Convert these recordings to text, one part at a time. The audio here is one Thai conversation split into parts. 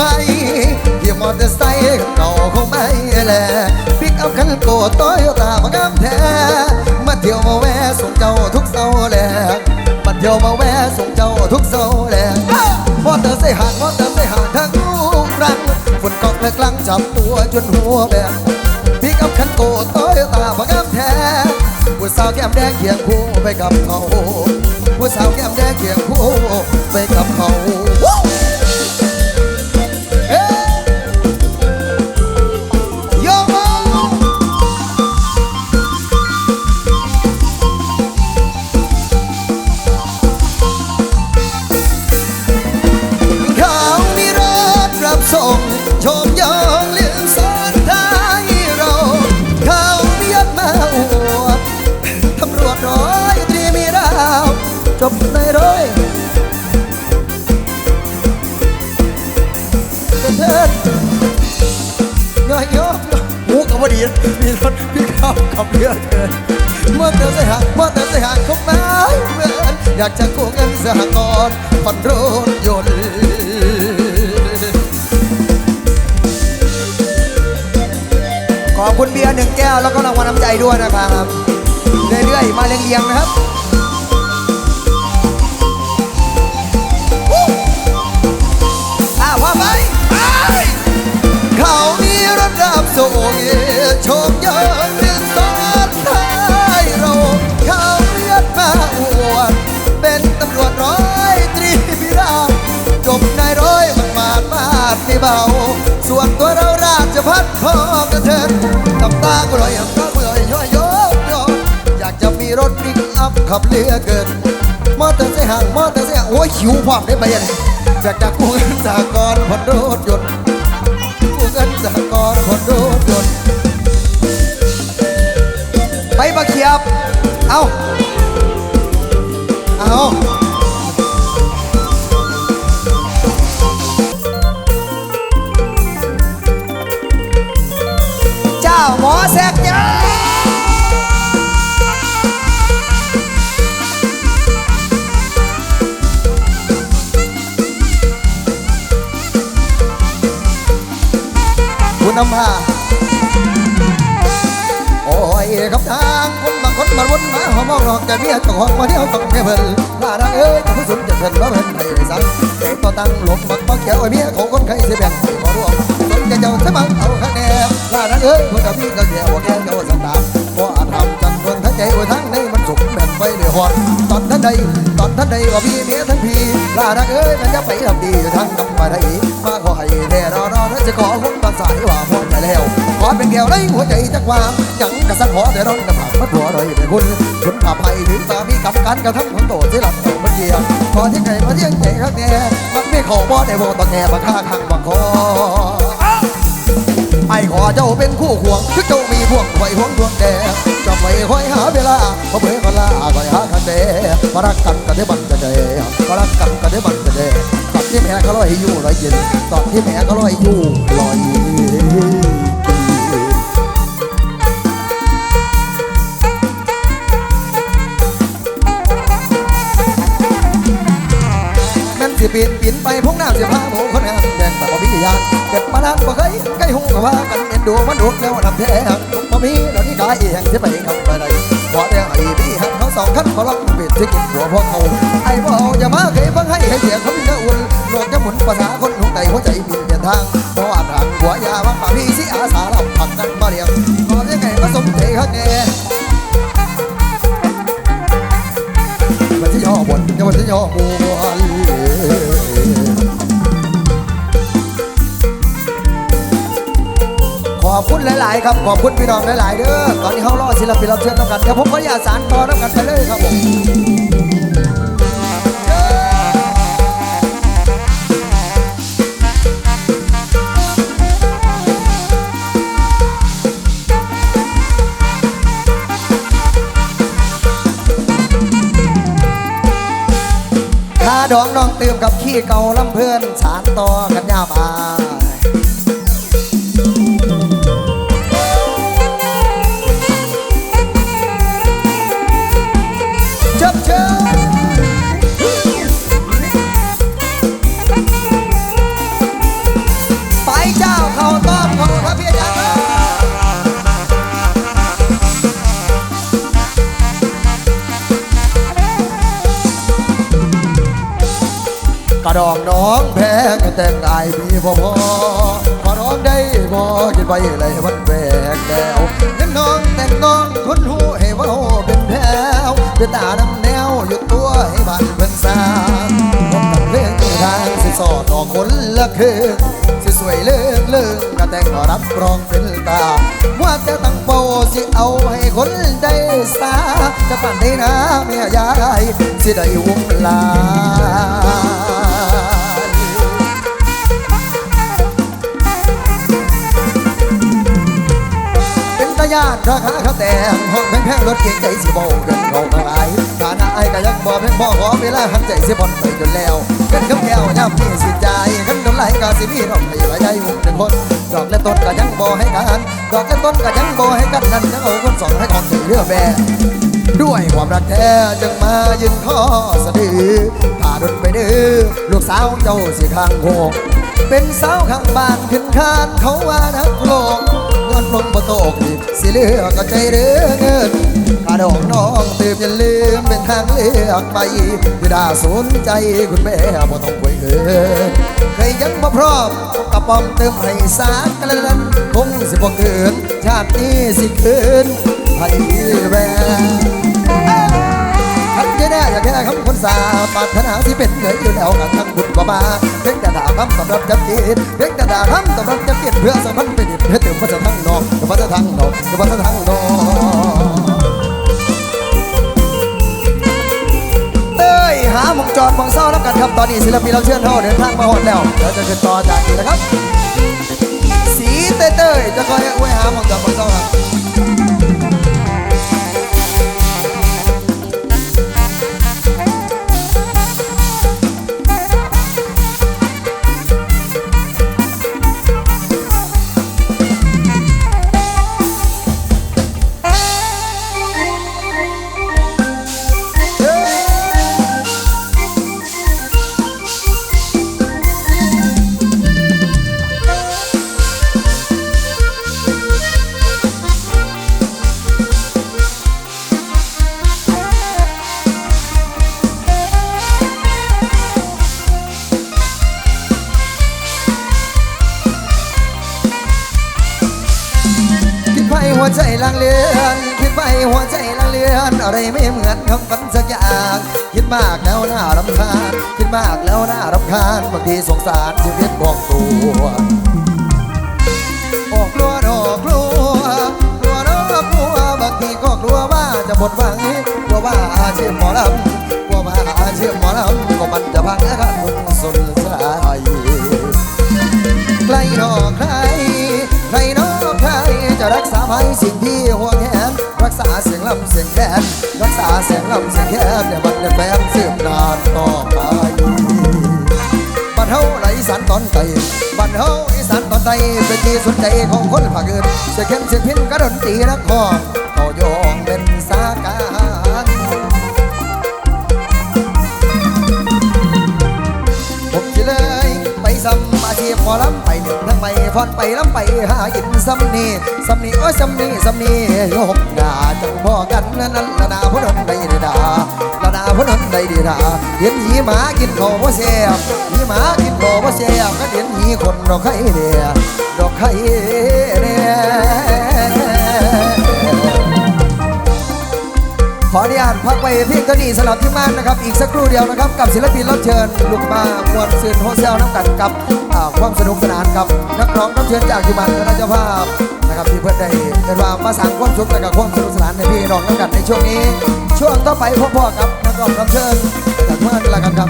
อยบรรจุใบขี่มอเตอร์ไซค์เก่าคงไม่แลปิกอัพคันโกโตโยต้ามางามแท้ มาเที่ยวมาแวะส่งเจ้าทุกเสาร์แลมาเที่ยวมาแวะส่งเจ้าทุกเสาร์แลมอเตอร์ไซค์ห่างมอเตอร์ไซค์ห่างทั้งลูกรังฝนตกและกลังจับตัวจนหัวแบกพิกอัพคันโกโตโยต้าบังคับแท้ผู้สาวแก้มแดงเคียงคู่ไปกับเขาผู้สาวแก้มแดงเคียงคู่ไปกับเขา เถิดย่อยย่อหูกับว่าดีมีรถพี่ข้าขับเรือเถินเมื่อเติมใส่หาเมื่อเติมใส่หางคบไม้เหมือนอยากจะกู้เงินสหกรณ์ผ่อนรถยนต์ขอบคุณเบียร์หนึ่งแก้วแล้วก็รางวัลน้ำใจด้วยนะครับ เรื่อยๆ มาเรียงๆนะครับ จบนายร้อยมันมาดมาดไม่เบาส่วนตัวเราราชพัฒพอกันเถิดตำตาก็ลอยตาก็ลอยย้อยย้อยย้อยอยากจะมีรถปิกอัพขับเรือเกินมอเตอร์ไซค์ห่างมอเตอร์ไซค์โอ้ยหิวความได้ไปยังอยากจะกู้เงินสหกรณ์ผ่อนรถยนต์ เงินสหกรณ์คนรถยนไปมาเขียบ เอาเอาเจ้าหมอแซกยา นำพาโอ้ยกับทางคนบางคนมาวนมาหอมองนอกแต่เมียเจ้าของมาเที่ยวต้องแค่เพิ่นลาดังเอ้ยผู้สุนจะเพิ่นว่าเพิ่นไม่ได้สั่งเด็กต่อตังหลบมักมาเขียวไอ้เมียของคนใครสิแบ่งขอร่วมสนใจเจ้าใช่มั้งเอาคะแนนลาดังเอ้ยคนกับพี่ก็แย่ว่าแกเจ้าสตาร์เพราะอาธรรมจันทร์ทั้งใจโอ้ทั้งในมันสุขแบ่งไปเดือดหอดตอนท่านใดตอนท่านใดว่าพี่เมียทั้งพี่ลาดังเอ้ยมันจะไปทำดีทั้งกำมาได้มาขอให้แน่รอรอนั้นจะขอ ก้วในหัวใจจักวางยังกระสันขอแต่ร้อนกระผักมาตัวเลยเป็นคุณคุณผ่าภัยถึงตามีกำการกระทำของโตที่หลับโตมันเกียร์ขอที่ไก่มาเที่ยงใจข้างแน่มันไม่ขอบ่ได้บ่ตอนแน่บังค่าข้างบังคอไอ้ขอเจ้าเป็นคู่ควงคือเจ้ามีพวงไว้ห่วงดวงแดงจะไปคอยหาเวลาพอเบื่อก็ลาคอยหาคันเดก็รักกันก็ได้บันจะเดก็รักกันก็ได้บันจะเดตอนที่แม่ก็ลอยอยู่ลอยเย็นตอนที่แม่ก็ลอยอยู่ลอยเย็น สิปีนปีนไปพงน้ำเสียผ้าโหคนงามแดงแต่บ่มียานเกิดมานานบ่เคยใกล้หูกับว่ากันเอ็นดูมันดุแล้วนำแท้หักบ่มีแล้วนี่กายเองสิไปกับไปไหนขอแต่ให้พี่หักเขาสองคันขอร้องเป็นที่กินหัวพวกเขาไอ้บ่เอาอย่ามาเคยฟังให้ให้เสียเขาจะอุ่นโลกจะหมุนภาษาคนหัวใจหัวใจบินเปลี่ยนทางบ่อาทางหัวยาวังป่าพี่สิอาสาเรับผักกันมาเรียงขอยังไงก็สมใจเขาแน่ จะย่อบนจะมันจะย่อมวนขอบคุณหลาย ๆ ครับ ขอบคุณพี่น้องหลาย ๆ เด้อ ตอนนี้เขารอศิลปินรับเชิญต้องกัน เดี๋ยวผมขออย่าสารต่อต้องกันไปเลยครับผม เก่าลำเพื่อนสารต่อกันยาบา น้องแพ้ก็แต่งกายพี่พอพอขอร้องได้บ่คิดไปเลยมันแปลกแนวเห็นน้องแต่งน้องคนหูให้ว่าเป็นแถวเป็นตาดำแนวอยู่ตัวให้บ้านเพิ่นสร้างพบกับเพลงทางสิสอดออกคนละคืนสิสวยเลื่องเลื่องก็แต่งรับรองเป็นตา ว่าจะตั้งเป้าสิเอาให้คนได้สาจะปั่นได้นะแม่ยายสิได้วงลา ญาติราคาข้าแต่งห้องแพงๆรถเก่งใจสิบ่เกินเขามาหลายฐานะไอ้ก็ยังบ่เพียงพอขอเวลาหันใจสิบ่อนไปจนแล้วกันกับแก้วย่ำนี่สิใจกันกำไรก็สิมีน้องให้ไว้ใจหุ่นเป็นคนดอกและต้นก็ยังบ่ให้กันดอกและต้นก็ยังบ่ให้กันนั่นยังเอาคนสองให้ของใจเรือแบด้วยความรักแท้จึงมายืนข้อสะดือถ้าดนไปดื้อลูกสาวเจ้าสิข้างโงเป็นสาวข้างบ้านขึ้นคานเขาว่านักโลก ย้อนลงบ่โตกอีกสิเหลือก็ใจเรื่องเงินข้าดอกน้องตื่นอย่าลืมเป็นทางเลือกไปที่ดาสนใจคุณแม่บ่ต้องคุยเกินเคยยังบ่พร้อมกระป๋อมเติมให้สากกระดันคงสิบ่เกินชาตินี้สิคืนให้แว วคันจะได้อยากแค่คำคนสาปรารถนาที่เป็นเหนืออยู่แล้วกับทั้งบุญก็มาเพียงแต่ด่าคำสำหรับจับกินเพียงแต่ด่าคำสำหรับจับกินเพื่อสัมพันไปดิบเพื่อถึงพระจะทั้งนอกพระจะทั้งนอกพระจะทั้งนอกเตยหาหมงจอดหมองเศร้าแล้วกันครับตอนนี้ศิลปินเราเชิญเขาเดินทางมาหมดแล้วเดี๋ยวจะขึ้นต่อจากนี้นะครับ สีเต้ยจะคอยไว้หาหมงจอดหมองเศร้าครับ ลังเลือนอะไรไม่เหมือนคำฝันสักอย่างคิดมากแล้วน่ารำคาญคิดมากแล้วน่ารำคาญบางทีสงสารชีวิตของตัวออกกลัวดอกกลัวกลัวดอกกลัวบางทีก็กลัวว่าจะหมดหวังกลัวว่าอาชีพหมอลำกลัวว่าอาชีพหมอลำก็มันจะพังและขาดทุนสุดสายใครนอกใครใครนอกใครจะรักษาภัยสิ่งที่ห่ว ลำเสียงแคนรักษาเสียงลำเสียงแคนเนี่ยมันจะแฟนสืบนานต่อไปบ้านเฮาไหลสานตอนไตบ้านเฮาอีสานตอนไตเป็นที่สนใจของคนภาคอื่นเสียงแค้นเสียงพินกระดนตีนักคอเขาโยงเป็นสากา พอลำไปหนึ่งทั้งไปฟอนไปลำไปหากินซ้ำนี่ซ้ำนีโอ้ยซ้ำนี่ซ้ำนีโยกหนาจังพ่อกันนั่นนั่นละนาพนันได้ดีดาละนาพนันได้ดีดาเห็นหีหมากินโข้าเสียบหีหมากินโข้าวบ่แซ่บก็เห็นหีคนดอกไข่เดียดอกไข่เดีย ขออนุญาตพักไปเพียงเท่านี้สำหรับที่ม่านนะครับ อีกสักครู่เดียวนะครับ กับศิลปินรับเชิญลูกมามวลซืนโฮเซลน้ำกันกับความสนุกสนานกับนักร้องรับเชิญจากยุมันคณะเจ้าภาพนะครับที่เพื่อนได้เป็นว่ามาสร้างความสุขและกับความสนุกสนานในพี่น้องน้ำกันในช่วงนี้ ช่วงต่อไปพ่อๆครับนักร้องรับเชิญจากเมื่อนละกันครับ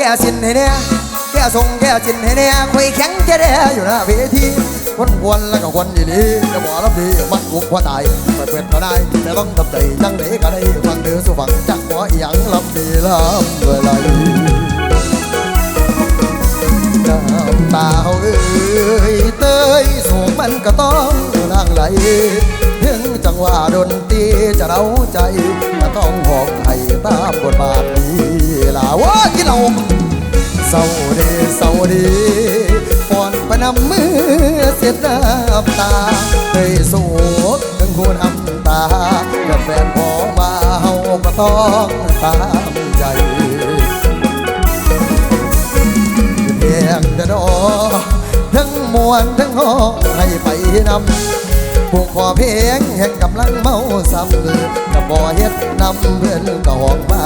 กส่งแกสินให้เนี่ยแก่ทรงแก่จินให้แน่คุยแข็งแค่แน่อยู่หน้าเวทีคนควรแล้วก็คนดีดีจะบอกรับดีมันบุกว่าตายเปิดเปิดก็ได้แต่ต้องทำใจจังเด็ก็ได้ฟังเดือสู่ฟังจักหัวอย่างรับดีลำด้วย ตาเอ้ยเตยสูงมันก็ต้องนั่งไหล ถึงจังหวะดนตรีจะเร้าใจก็ต้องหอกให้ตามบทบาทนี้ล่ะว่าที่เราเศร้าดีเศร้าดีก่อนประนำมือเสียน้ำตาเคยสู้ถึงหูน้ำตาเกิดแฟนพอมาเฮาก็ต้องตามใจ ทั้งมวนทั้งห้องให้ไปนำผู้ขอเพียงแห่งกำลังเมาซ้ำกับบ่เฮ็ดนำเพื่อนก็หอกมา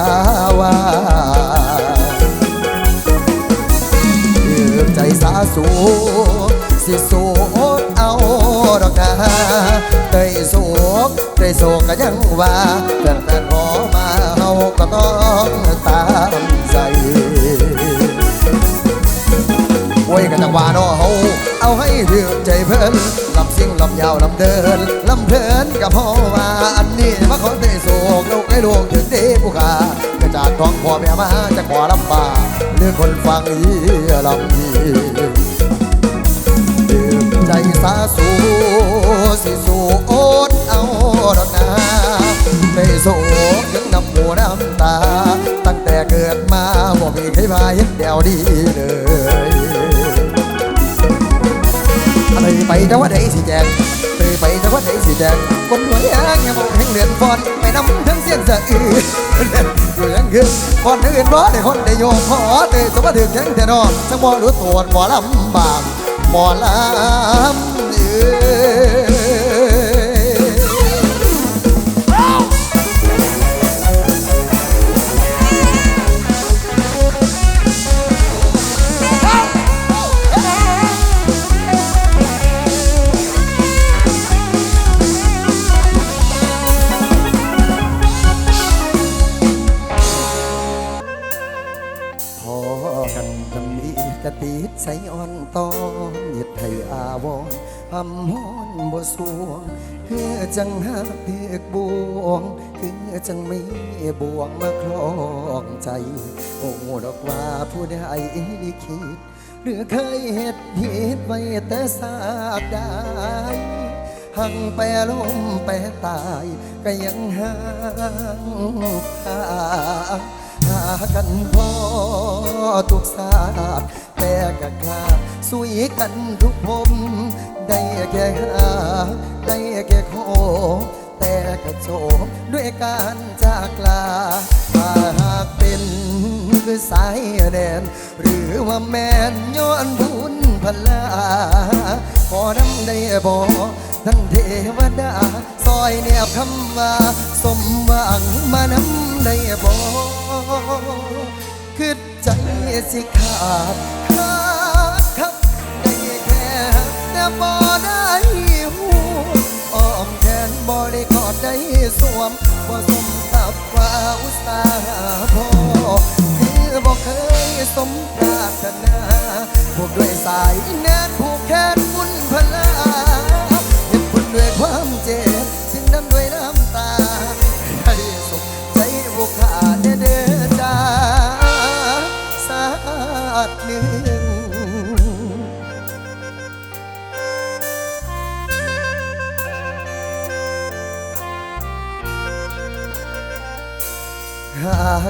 ว่ายืมใจสาสูสิสูเอาดอกนาเคยสูกเคยสูกก็ยังว่าเพื่อนแฟนขอมาเฮาก็ต้องตามใจ อ้ยกันจังหวะนาะเฮาเอาให้ถือใจเพลินลำซิ่งลำยาวลำเดินลำเพลินกับพ่อว่าอันนี้มาขอได้โศกลูกให้ลูกถึงเด้ผู้ขาก็จากท้องพ่อแม่มาจะขอลำบากหรือคนฟังอีลำยีดื่มใจสาสูสิสูโอดเอาดอกนาได้โศกถึงน้ำหูน้ำตา ตั้งแต่เกิดมาบ่มีใครมาเห็นเดียวดีเลย อะไรไปแต่ว่าไหนสิแจงเตยไปแต่ว่าไหนสิแจงคนรวยแองยังบอกแห่งเดือนฟอนไปนำทั้งเสียนสะอืออยู่ยังคือฟอนอื่นบ่ได้คนได้โยมขอเตยสมบัติแข็งแต่นอนสังบ่รู้ตัวหมอลำบากหมอลำเออ รณ์หำฮ้อนบ่สวงเพื่อจังหักเถือกบวงคือจังมีบวงมาคลองใจโอ้ดอกว่าผู้ใดลิขิตหรือเคยเหตุผิดไว้แต่สากใดหังแปรลมแปรตายก็ยังห่างทาหากันพอทุกศาสตร์แต่ก็ขาสุยกันทุกภพ แค่หาได้แค่ขอแต่ก็โศกด้วยการจากลาถ้าหากเป็นคือสายแดน หรือว่าแม่นย้อนบุญพลาขอนำได้บ่ท่านเทวดาซอยเนียบคำว่า สมหวังมานำได้บ่คือใจสิขาดขาด บ่ได้หูอ้อมแขนบ่ได้กอดได้สวมบ่สมกับว่าอุตสาห์พอคือบอกเคยสมปรารถนาพวกด้วยสายแนนผูกแขนบุญพลาเห็นบุญด้วยความเจ็บสิ้นนั้นด้วยน้ำตาให้สุขใจบุกขาดเด้อจ้าสาดหนึ่ง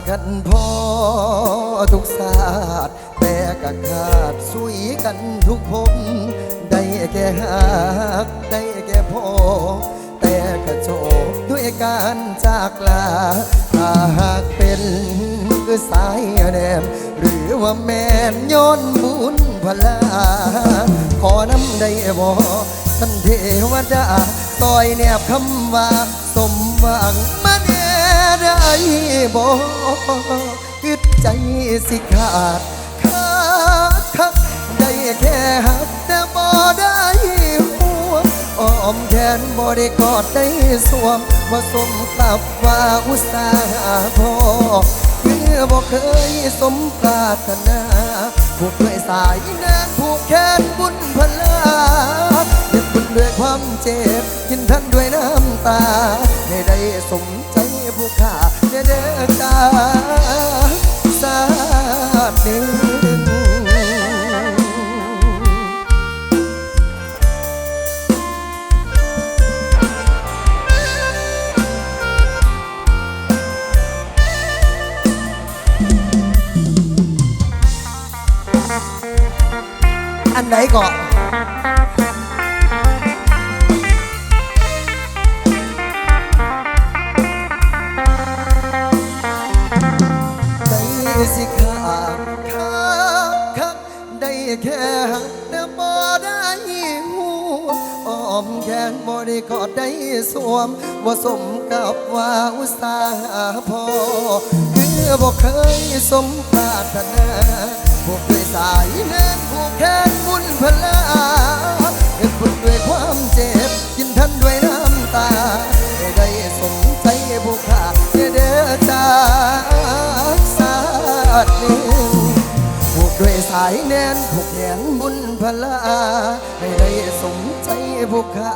กันพอทุกศาสตร์แต่ก็ขาดสุยกันทุกภพได้แค่หักได้แค่พอแต่ก็โจบด้วยการจากลาถ้าหากเป็นคือสายแนมหรือว่าแม่นย้อนบุญพลา ขอน้ำได้บ่ท่านเทวดาซอยแนบคำว่าสมหวังมาแน่ ได้บ่คิดใจสิขาดขาดคักได้แค่หักแต่บ่ได้หัวอ้อมแขนบ่ได้กอดได้สวมว่าสมกับว่าอุตสาห์พอคือบอกเคยสมปรารถนาผูกด้วยสายนางผูกแขนบุญพลาเย็บบุญด้วยความเจ็บกินท่านด้วยน้ำตาให้ได้สมใจ ผู้ข้าเด้อเด้อจ้าสา สวมบ่สมกับว่าอุตสาห์พอคือบ่เคยสมปรารถนาผูกด้วยสายแน่นผูกแขนบุญพลาเห็นบุญด้วยความเจ็บ กินท่านด้วยน้ำตาให้ได้สมใจผู้ข้าเด้อเดจากสาดนึ่งผูกด้วยสายแน่นผูกแขนบุญพลาให้ได้สมใจผู้ข้า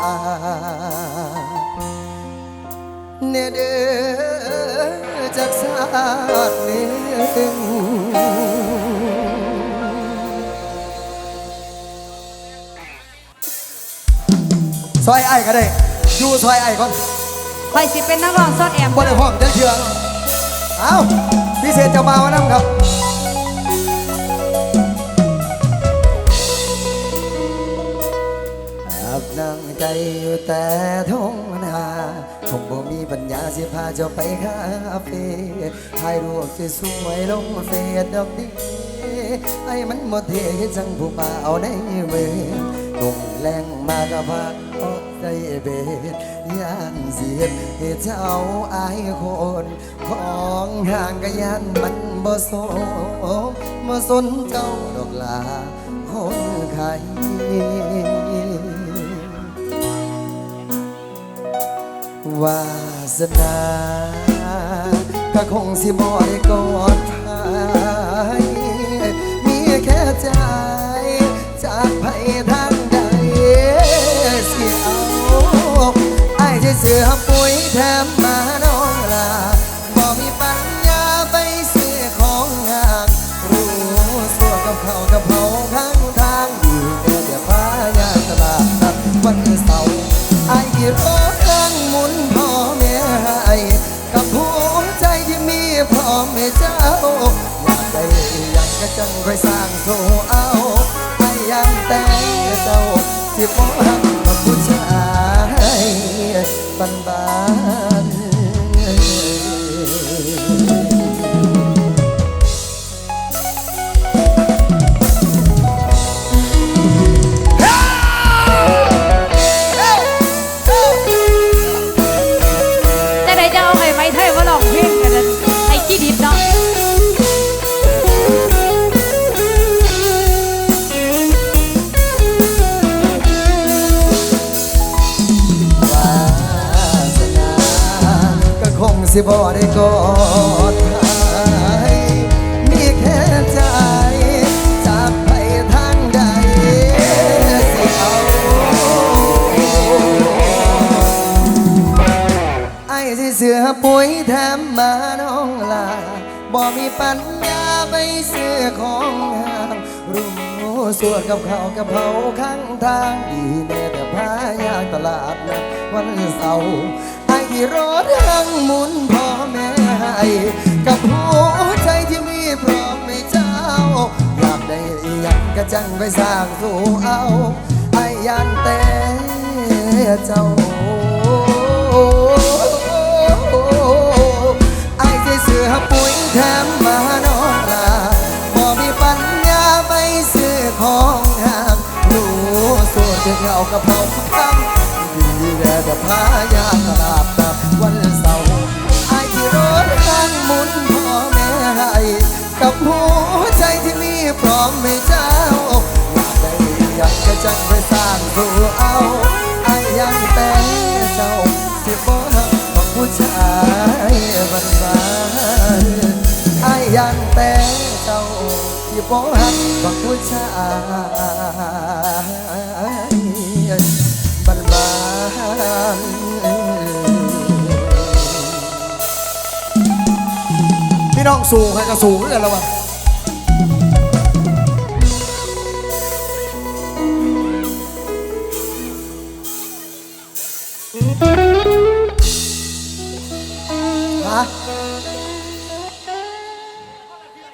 เนเดอจากสาดหนึ่งซอยไอ้ก็ได้ อยู่ซอยไอ้ก่อนคอยสิเป็นนักร้องซอดแอมบ่ได้ห้องจะเชื่องเอาพิเศษจะมาวนั่งครับอาบนั่งใจอยู่แต่ทง คงบ่มีปัญญาสิพาเจ้าไปคาเฟ่ถ่ายรูปสวยๆลงเฟซดอกดีไอ้มันหมดเทจังผู้บ่าวในเวรหนุ่มแรงมากะพักออกใจเบ็ดย่านเสียดเหตุเจ้าอายคนของห่างกะยันมันบ่สมบ่สนเจ้าดอกลาคนไข้ วาสนาก็คงสิบ่ได้กอดภายมีแค่ใจจากไผทางใดเสิเอาไอ้จะเสือปุ๋ยแถมมาน้องลาบ่มีปัญญาไปซื้อของห่างรู้สัวกับเขากับเผาข้างทางดีเดี๋ยวพายาตลาดนัดวันเสาร์ไอ้ร พ่อแม่เจ้า อยากได้อยากจะจังคอยสร้างโทเอาให้ยังแต่เจ้าที่บ่หักมาผู้ชายบ้านบา สิบ่ได้กอดใครมีแค่ใจจากไปทางใดสิเอาไอ้ที่เสือปุ๋ยแถมมาน้องลาบ่มีปัญญาไปซื้อของห่างรุ่มสวดกับเขากับเผาข้างทางดีแน่แต่พายางตลาดนะวันเสาร์ไอ้ที่รถ งหมุนพ่อแม่ให้กับหัวใจที่มีพร้อมไม่เจ้าอยากได้อยากกระจังไปสร้างสู่เอาไอ้ยันแต่เจ้าไอ้ใจเสือปุ๋ยแถมมาน้องลาบ่มีปัญญาไปซื้อของห่างรู้ส่วนจะเอากระเพราตั้งดีแล้แต่พายาตลาด กับหัวใจที่มีพร้อมไม่เจ้าอยากได้อยากจะจังไปสร้างสู่เอาไอ้ยังแต่เจ้าสิบ่ฮักของผู้ชายบ้านบ้านไอ้ยังแต่เจ้าสิบ่หักบักผู้ชาย พี่น้องสูงใครก็สู่กันแล้ววะ